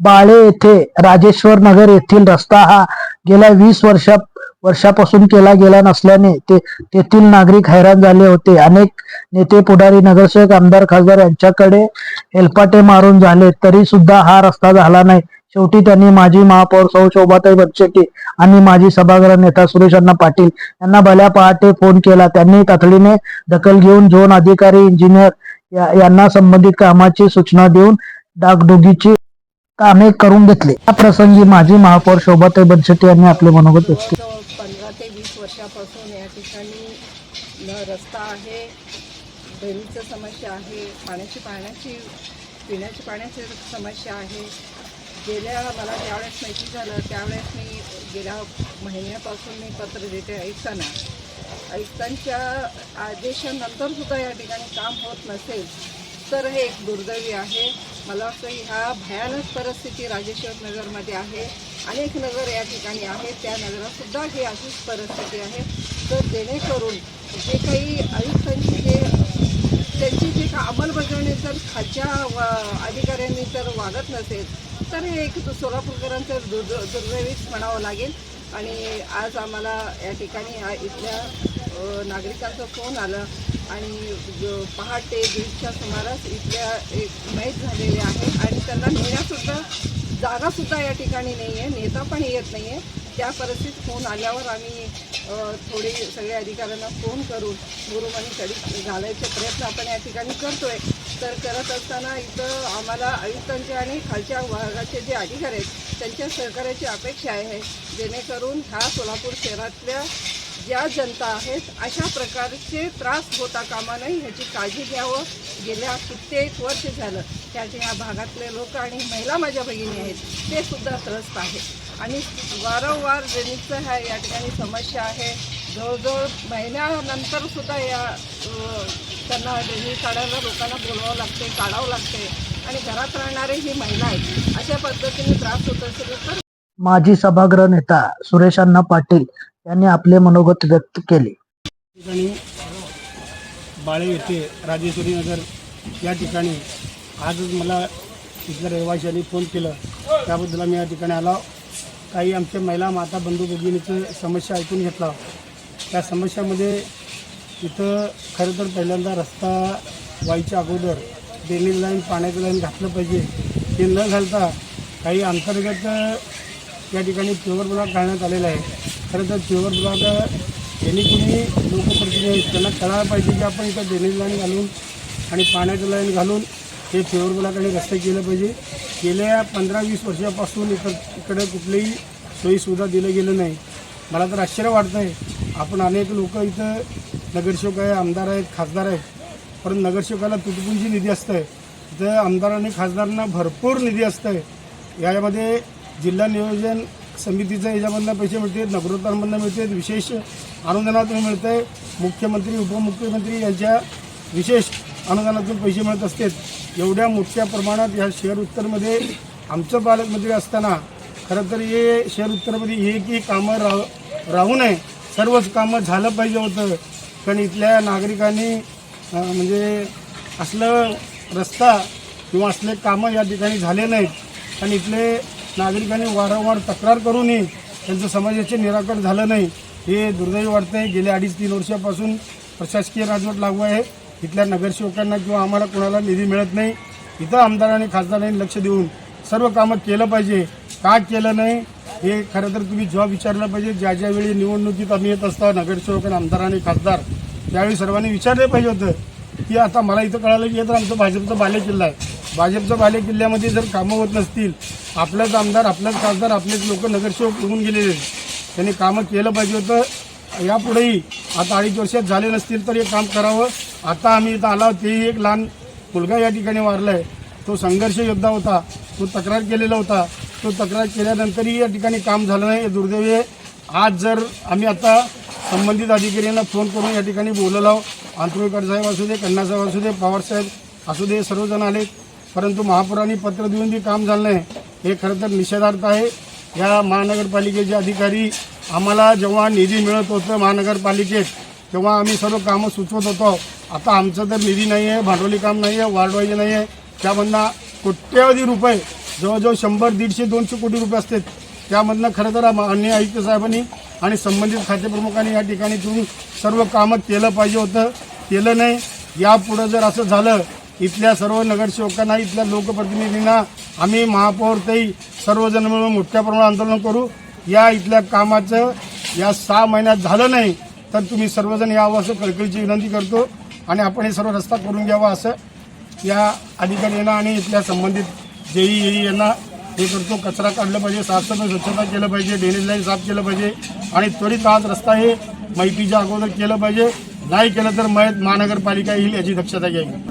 बाळे येथे राजेश्वर नगर येथील रस्ता हा गेल्या वीस वर्षा वर्षापासून केला गेला नसल्याने ते तेथील नागरिक हैराण झाले होते. अनेक नेते पुढारी नगरसेवक आमदार खासदार यांच्याकडे हेलपाटे मारून झाले. तरी सुद्धा हा रस्ता झाला नाही. शेवटी त्यांनी माजी महापौर सौ शोभाताई बच्चेटी आणि माजी सभागृह नेता सुरेश अण्णा पाटील यांना भल्या पहाटे फोन केला. त्यांनी तातडीने दखल घेऊन झोन अधिकारी इंजिनियर या- यांना संबंधित कामाची सूचना देऊन डागडुगीची कामे करून घेतली. या प्रसंगी माजी महापौर शोभाताई बच्चेटी यांनी आपले मनोगत व्यक्त पंधरा ते वीस वर्षापासून या ठिकाणी रस्ता आहे ड्रेनेजचं समस्या आहे पाण्याची पाण्याची पिण्याची पाण्याची समस्या आहे. गेल्या मला ज्यावेळेस माहिती झालं त्यावेळेस मी गेल्या महिन्यापासून मी पत्र देते ऐकताना. ऐकतांच्या आदेशानंतर सुद्धा या ठिकाणी काम होत नसेल. तर हे एक दुर्दैवी आहे. मला वाटतं ह्या भयानक परिस्थिती राजेश्वर नगरमध्ये आहे. अनेक नगर या ठिकाणी आहेत. त्या नगरातसुद्धा ही अशीच परिस्थिती आहे. तर जेणेकरून जे काही आयुक्तांची जे त्यांची जे का अंमलबजावणी जर खालच्या व- अधिकाऱ्यांनी जर वागत नसेल तर हे एक सोलापूरकरांचं दुर्द दुर्दैवीच म्हणावं लागेल. आणि आज आम्हाला या ठिकाणी हा इथल्या अ, नागरिकांचा फोन आला आणि पहाटे दीडच्या सुमारास इथल्या एक मैत झालेले आहे आणि त्यांना नेण्यासुद्धा जागासुद्धा या ठिकाणी नाही आहे नेता पण येत नाही आहे त्या परिस्थितीत फोन आल्यावर आम्ही थोडी थोडे अधिकाऱ्यांना फोन करून गुरुमणी कडी घालायचे प्रयत्न आपण या ठिकाणी करतो आहे तर करत असताना इथं आम्हाला आयुक्तांचे आणि खालच्या विभागाचे जे अधिकारी आहेत त्यांच्या सहकार्याची अपेक्षा आहे जेणेकरून ह्या सोलापूर शहरातल्या ज्या जनता आहेत अशा प्रकारचे त्रास होता कामा नये ह्याची काळजी घ्यावं. गेल्या कित्येक वर्ष झालं त्या ह्या भागातले लोक आणि महिला माझ्या भगिनी आहेत ते सुद्धा त्रस्त आहेत. आणि वारंवार ड्रेनेजचं ह्या या ठिकाणी समस्या आहे जवळजवळ महिन्यानंतर सुद्धा या त्यांना ड्रेनेज काढायला लोकांना बोलवावं लागते काढावं लागते आणि घरात राहणारे ही महिला आहेत. अशा पद्धतीने त्रास होत असेल तर माजी सभागृह नेता सुरेश अण्णा पाटील यांनी आपले मनोगत व्यक्त केले. ठिकाणी बाळे येथे राजेश्वरी नगर या ठिकाणी आजच मला इथल्या रहिवाशांनी फोन केलं. त्याबद्दल आम्ही या ठिकाणी आलो. काही आमच्या महिला माता बंधू भगिनीचं समस्या ऐकून घेतला. त्या समस्यामध्ये इथं खरं तर पहिल्यांदा रस्ता व्हायच्या अगोदर ड्रेनेज लाईन पाण्याचं लाईन घातलं पाहिजे. ते न घालता काही अंतर्गत या ठिकाणी प्युअर ब्लॉक घालण्यात आलेला आहे. खरं तर प्युअर ब्लॉक यांनी कुणी लोकप्रतिनिधी त्यांना कळायला पाहिजे की आपण इथं ड्रेनेज लाईन घालून आणि पाण्याचं लाईन घालून हे प्युअर ब्लॉक आणि रस्ते केलं पाहिजे. गेल्या पंधरा वीस वर्षापासून इकडं इकडे कुठलीही सोयीसुविधा दिलं गेलं नाही. मला तर आश्चर्य वाटतं आहे आपण अनेक लोक इथं नगरसेवक आहे आमदार आहेत खासदार आहेत. परंतु नगरसेवकाला तुटपुंजी निधी असतं आहे इथं आमदार आणि खासदारांना भरपूर निधी असतं आहे यामध्ये जिल्हा नियोजन समितीचं याच्यामधनं पैसे मिळते नगरोत्तरांमधनं मिळते विशेष अनुदानातून मिळतं आहे मुख्यमंत्री उपमुख्यमंत्री यांच्या विशेष अनुदानातून पैसे मिळत असतात. एवढ्या मोठ्या प्रमाणात या शहर उत्तरमध्ये आमचं पालकमंत्री असताना खरं तर हे शहर उत्तरमध्ये एकही कामं राह राहू नये. सर्वच कामं झालं पाहिजे होतं. कारण इथल्या नागरिकांनी म्हणजे असलं रस्ता किंवा असले कामं या ठिकाणी झाले नाहीत. आणि इथले नागरिकांनी वारंवार तक्रार करूनही त्यांचं समाजाचे निराकरण झालं नाही. हे दुर्दैवी वाटतं आहे गेल्या अडीच तीन वर्षापासून प्रशासकीय राजवट लागू आहे. इथल्या नगरसेवकांना किंवा आम्हाला कोणाला निधी मिळत नाही. इथं आमदारांनी खासदारांनी लक्ष देऊन सर्व कामं केलं पाहिजे. का केलं नाही? हे खरं तर तुम्ही जॉब विचारलं पाहिजे. ज्या ज्या वेळी निवडणुकीत आम्ही येत असतो नगरसेवक आणि आमदार आणि खासदार त्यावेळी सर्वांनी विचारलं पाहिजे होतं. की आता मला इथं कळालं की हे तर आमचं भाजपचा बालेकिल्ला आहे. भाजपच्या बालेकिल्ल्यामध्ये जर कामं होत नसतील आपलाच आमदार आपलाच खासदार आपलेच लोक नगरसेवक निघून गेलेले आहेत. त्यांनी कामं केलं पाहिजे होतं. यापुढेही आता अडीच वर्षात झाले नसतील तर हे काम करावं. आता आम्ही इथं आलो तेही एक लहान मुलगा या ठिकाणी वारला आहे तो संघर्ष योद्धा होता तो तक्रार केलेला होता. तो तक्रार केल्यानंतरही या ठिकाणी काम झालं नाही. दुर्दैवी आहे. आज जर आम्ही आता संबंधित अधिकाऱ्यांना फोन करून या ठिकाणी बोलवलं आहोत. आंतुळकर साहेब असू दे कण्णासाहेब असू दे पवारसाहेब असू दे सर्वजण आले. परंतु महापौरांनी पत्र देऊन बी काम झालं नाही. हे खरं तर निषेधार्थ आहे. या महानगरपालिकेचे अधिकारी आम्हाला जेव्हा निधी मिळत होतं महानगरपालिकेत तेव्हा आम्ही सर्व कामं सुचवत होतो. आता आमचं तर निधी नाही आहे भांडवली काम नाही आहे वाढवायचे नाही आहे त्यामधनं कोट्यवधी रुपये जवळजवळ शंभर दीडशे दोनशे कोटी रुपये असतात त्यामधनं खरं तर अन्य आयुक्त साहेबांनी आणि संबंधित खातेप्रमुखांनी या ठिकाणी तुम्ही सर्व कामं केलं पाहिजे होतं. केलं नाही. यापुढं जर असं झालं इथल्या सर्व नगरसेवकांना इथल्या लोकप्रतिनिधींना आम्ही महापौरतही सर्वजण मिळून मोठ्या प्रमाणात आंदोलन करू. या इथल्या कामाचं या सहा महिन्यात झालं नाही तर तुम्ही सर्वजण यावं असं कळकळीची विनंती करतो आणि आपण हे सर्व रस्ता करून घ्यावा असं या अधिकाऱ्यांना आणि इथल्या संबंधित जेई येई यांना हे करतो. कचरा काढला पाहिजे साफसफाई स्वच्छता केलं पाहिजे ड्रेनेज लाईन साफ केलं पाहिजे. आणि त्वरित आज रस्ता हे माहितीच्या अगोदर केलं पाहिजे. नाही केलं तर मयत महानगरपालिका येईल याची दक्षता घ्यावी.